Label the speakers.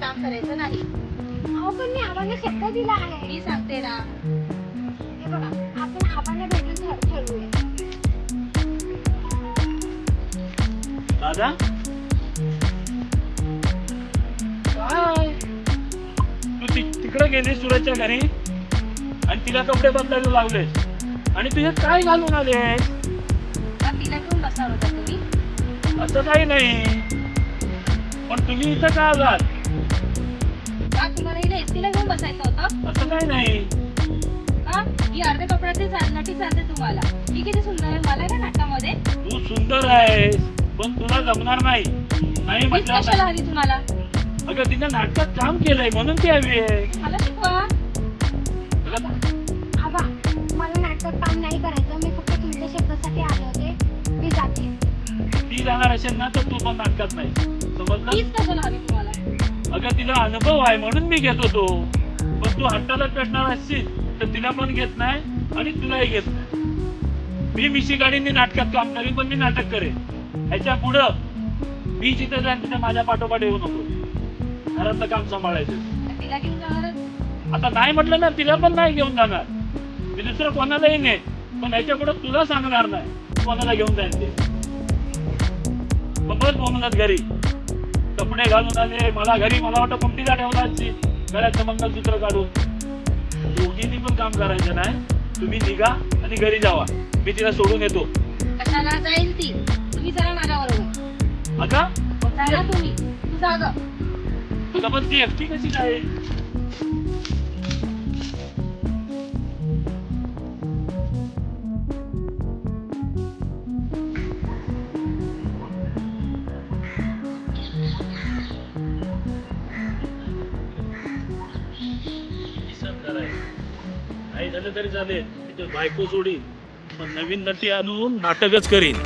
Speaker 1: काम करायचं नाही.
Speaker 2: अहो पण मी आबांना शब्द दिला आहे.
Speaker 1: मी सांगते ना.
Speaker 2: हे बघा आपण आबांना भेटून ठर- ठरवूया.
Speaker 3: दादा? तू तिकडे गेली सुरतच्या घरी? आणि तिला कपडे बदलायला लावले आणि तुझे काय घालून आले
Speaker 1: का तिला घेऊन बसणार होता तुम्ही?
Speaker 3: असं काही नाही. पण तुम्ही इथं का आलात?
Speaker 1: का तुम्हाला हिला एसटीला घेऊन बसायचं होतं?
Speaker 3: असं काही नाही.
Speaker 1: का? ही अर्ध्या कपड्यातली चा- नटी चालते तुम्हाला. किती सुंदर आहे. मला का नाटकामध्ये
Speaker 3: तू सुंदर आहेस पण तुला जमणार नाही. नाही
Speaker 1: कशाला
Speaker 3: म्हटलं
Speaker 1: हवी तुम्हाला?
Speaker 3: अगं तिनं नाटकात काम केलंय म्हणून ती हवी आहे.
Speaker 1: मला शिकवा.
Speaker 2: आबा मला नाटकात काम नाही करायचं. मी फक्त तुमच्या शब्दासाठी आले होते. मी जाते.
Speaker 3: ती जाणार असेल ना तर तू पण नाटकात नाही. समजलं?
Speaker 1: कशाला तुम्हाला?
Speaker 3: अगं तिला अनुभव आहे म्हणून मी घेत होतो. पण तू हट्टाला पेटणार असशील तर तिला पण घेत नाही आणि तुलाही घेत नाही. मी मिशी गाडीने नाटकात काम करेन पण मी नाटक करेन. ह्याच्या पुढं मी जिथे जाईन तिथे माझ्या पाठोपाठ येऊ नको. घरातलं काम सांभाळायचं.
Speaker 1: तिला घेऊन जाणारच
Speaker 3: आता नाही म्हटलं ना तिला पण नाही घेऊन जाणार. मी दुसरं कोणालाही नाही पण ह्याच्या पुढं तुला सांगणार नाही. कोणाला घेऊन जाईल ते. बघत बोलणार घरी. कपडे घालून आले. मला घरी मला वाटतं कुंटीला ठेवला गळ्याचं मंगलसूत्र काढून. दोघींनी पण काम करायचं नाही. तुम्ही निघा आणि घरी जावा. मी तिला सोडून येतो.
Speaker 1: कशाला जाईल ती? तुम्ही चला माझ्या बरोबर
Speaker 3: आता?
Speaker 1: चला तुम्ही. तू जाग.
Speaker 3: तुला पण ती एकटी कशी काय नाही झालं तरी चालेल. तिथे बायको सोडीन. पण नवीन नटी आणून नाटकच करीन.